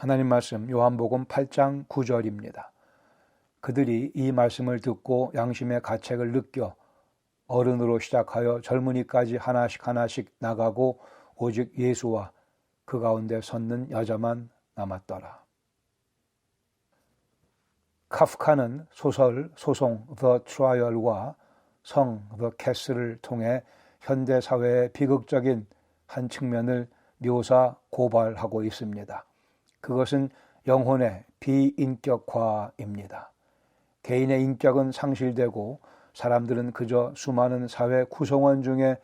하나님 말씀 요한복음 8장 9절입니다. 그들이 이 말씀을 듣고 양심의 가책을 느껴 어른으로 시작하여 젊은이까지 하나씩 하나씩 나가고 오직 예수와 그 가운데 섰는 여자만 남았더라. 카프카는 소설 소송 The Trial과 성 The Castle을 통해 현대 사회의 비극적인 한 측면을 묘사 고발하고 있습니다. 그것은 영혼의 비인격화입니다. 개인의 인격은 상실되고 사람들은 그저 수많은 사회 구성원 중에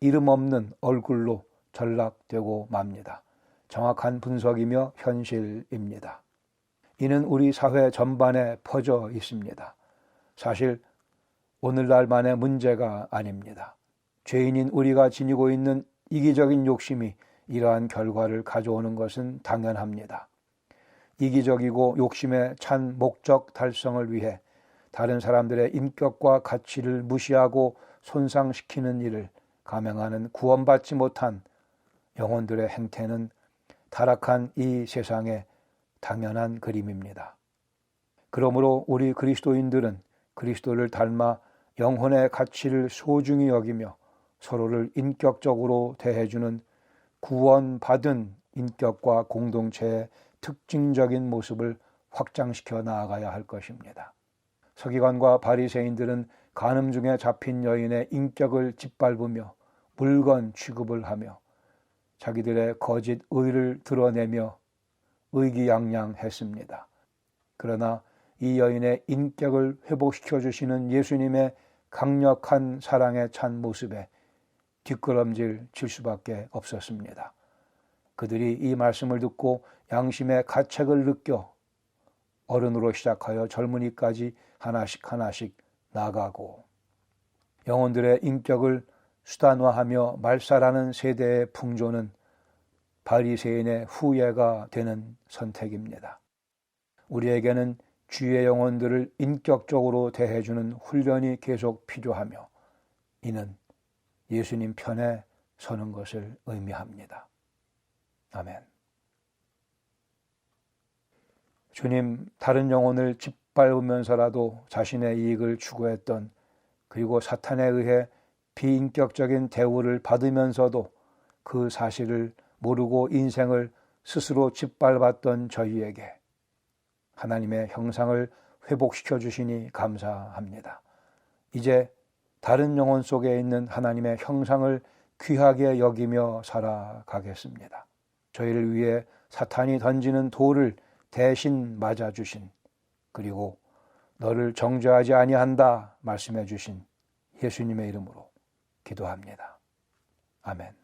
이름 없는 얼굴로 전락되고 맙니다. 정확한 분석이며 현실입니다. 이는 우리 사회 전반에 퍼져 있습니다. 사실 오늘날만의 문제가 아닙니다. 죄인인 우리가 지니고 있는 이기적인 욕심이 이러한 결과를 가져오는 것은 당연합니다. 이기적이고 욕심에 찬 목적 달성을 위해 다른 사람들의 인격과 가치를 무시하고 손상시키는 일을 감행하는 구원받지 못한 영혼들의 행태는 타락한 이 세상의 당연한 그림입니다. 그러므로 우리 그리스도인들은 그리스도를 닮아 영혼의 가치를 소중히 여기며 서로를 인격적으로 대해주는 구원받은 인격과 공동체의 특징적인 모습을 확장시켜 나아가야 할 것입니다. 서기관과 바리새인들은 간음 중에 잡힌 여인의 인격을 짓밟으며 물건 취급을 하며 자기들의 거짓 의를 드러내며 의기양양했습니다. 그러나 이 여인의 인격을 회복시켜 주시는 예수님의 강력한 사랑에 찬 모습에 뒷걸음질 칠 수밖에 없었습니다. 그들이 이 말씀을 듣고 양심의 가책을 느껴 어른으로 시작하여 젊은이까지 하나씩 하나씩 나가고 영혼들의 인격을 수단화하며 말살하는 세대의 풍조는 바리새인의 후예가 되는 선택입니다. 우리에게는 주의 영혼들을 인격적으로 대해주는 훈련이 계속 필요하며 이는 예수님 편에 서는 것을 의미합니다. 아멘. 주님, 다른 영혼을 짓밟으면서라도 자신의 이익을 추구했던 그리고 사탄에 의해 비인격적인 대우를 받으면서도 그 사실을 모르고 인생을 스스로 짓밟았던 저희에게 하나님의 형상을 회복시켜 주시니 감사합니다. 이제 다른 영혼 속에 있는 하나님의 형상을 귀하게 여기며 살아가겠습니다. 저희를 위해 사탄이 던지는 돌을 대신 맞아 주신 그리고 너를 정죄하지 아니한다 말씀해 주신 예수님의 이름으로 기도합니다. 아멘.